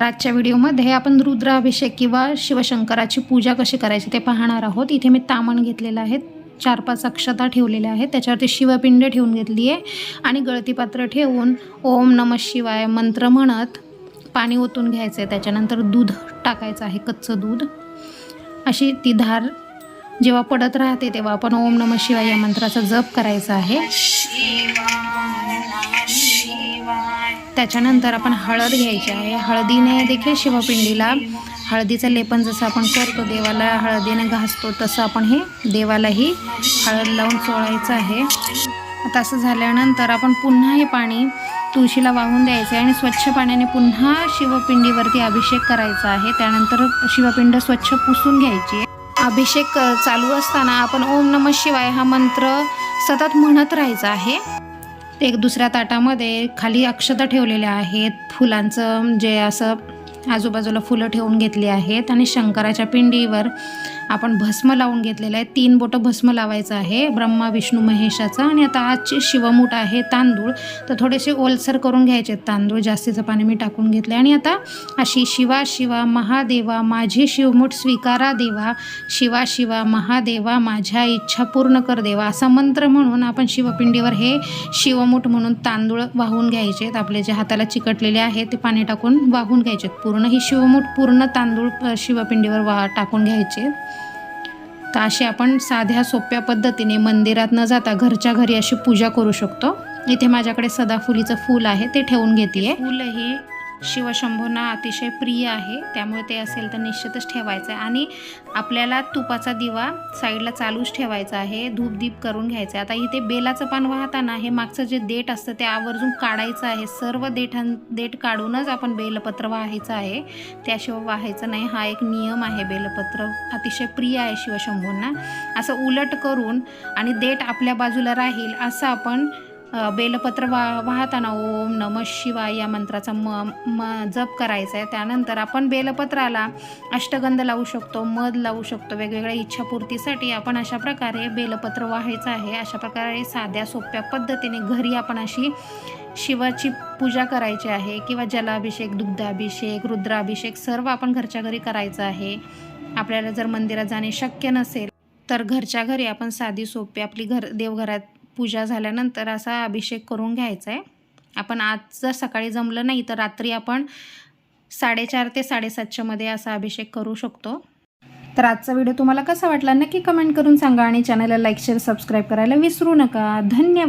आजच्या व्हिडिओमध्ये आपण रुद्राभिषेक किंवा शिवशंकराची पूजा कशी करायची ते पाहणार आहोत. इथे मी तामण घेतलेलं आहे. चार पाच अक्षता ठेवलेल्या आहेत. त्याच्यावरती शिवपिंड ठेवून घेतली आहे. आणि गळतीपात्र ठेवून ओम नम शिवाय मंत्र म्हणत पाणी ओतून घ्यायचं आहे त्याच्यानंतर दूध टाकायचं आहे. कच्चं दूध. अशी ती धार जेव्हा पडत राहते तेव्हा आपण ओम नम शिवाय या मंत्राचा जप करायचा आहे. त्याच्यानंतर आपण हळद घ्यायची आहे. हळदीने देखील शिवपिंडीला हळदीचं लेपन जसं आपण करतो देवाला हळदीने घासतो तसं आपण हे देवालाही हळद लावून चोळायचं आहे. आता असं झाल्यानंतर आपण पुन्हा हे पाणी तुळशीला वाहून द्यायचं आहे आणि स्वच्छ पाण्याने पुन्हा शिवपिंडीवरती अभिषेक करायचा आहे. त्यानंतर शिवपिंड स्वच्छ पुसून घ्यायची आहे. अभिषेक चालू असताना आपण ओम नम शिवाय हा मंत्र सतत म्हणत राहायचा आहे. एक दुसऱ्या ताटामध्ये खाली अक्षता ठेवलेल्या आहेत. फुलांचं जे असं आजूबाजूला फुलं ठेवून घेतली आहेत आणि शंकराच्या पिंडीवर आपण भस्म लावून घेतलेलं आहे. तीन बोटं भस्म लावायचं आहे. ब्रह्मा विष्णू महेशाचं. आणि आता आजचे शिवमूठ आहे तांदूळ. तर थोडेसे ओलसर करून घ्यायचे आहेत. तांदूळ जास्तीचं पाणी मी टाकून घेतलं आणि आता अशी शिवा शिवा महादेवा माझी शिवमूठ स्वीकारा देवा. शिवा शिवा महादेवा माझ्या इच्छा पूर्ण कर देवा. असा मंत्र म्हणून आपण शिवपिंडीवर हे शिवमूठ म्हणून तांदूळ वाहून घ्यायचेत आपले जे हाताला चिकटलेले आहेत ते पाणी टाकून वाहून घ्यायचे आहेत. पूर्ण ही शिवमूठ पूर्ण तांदूळ शिवपिंडीवर वा टाकून घ्यायचे आहेत. तर अशी आपण साध्या सोप्या पद्धतीने मंदिरात न जाता घरच्या घरी अशी पूजा करू शकतो. इथे माझ्याकडे सदाफुलीचं फूल आहे ते ठेवून घेते फूल हे शिवशंभूंना अतिशय प्रिय आहे. त्यामुळे ते असेल तर निश्चितच ठेवायचं आहे आणि आपल्याला तुपाचा दिवा साईडला चालूच ठेवायचा आहे. धूपदीप करून घ्यायचं आहे आता इथे बेलाचं पान वाहताना हे मागचं जे देठ असतं ते आवर्जून काढायचं आहे. सर्व देठां देठ काढूनच आपण बेलपत्र वाहायचं आहे. त्याशिवाय वाहायचं नाही. हा एक नियम आहे बेलपत्र. अतिशय प्रिय आहे शिवशंभूंना असं उलट करून आणि देठ आपल्या बाजूला राहील असं आपण बेलपत्र वा वाहताना ओम नम शिवाय या मंत्राचा म म जप करायचा आहे त्यानंतर आपण बेलपत्राला अष्टगंध लावू शकतो मध लावू शकतो. वेगवेगळ्या इच्छापूर्तीसाठी आपण अशा प्रकारे बेलपत्र वाहायचं आहे. अशा प्रकारे साध्या सोप्या पद्धतीने घरी आपण अशी शिवाची पूजा करायची आहे किंवा जलाभिषेक दुग्धाभिषेक रुद्राभिषेक सर्व आपण घरच्या घरी करायचं आहे. आपल्याला जर मंदिरात जाणे शक्य नसेल तर घरच्या घरी आपण साधी सोपी आपली घर देवघरात पूजा झाल्यानंतर असा अभिषेक करून घ्यायचा आहे. आपण आज जर सकाळी जमलं नाही तर रात्री आपण साडेचार ते साडेसातच्यामध्ये असा अभिषेक करू शकतो. तर आजचा व्हिडिओ तुम्हाला कसा वाटला नक्की कमेंट करून सांगा आणि चॅनलला लाईक शेअर सबस्क्राईब करायला विसरू नका. धन्यवाद.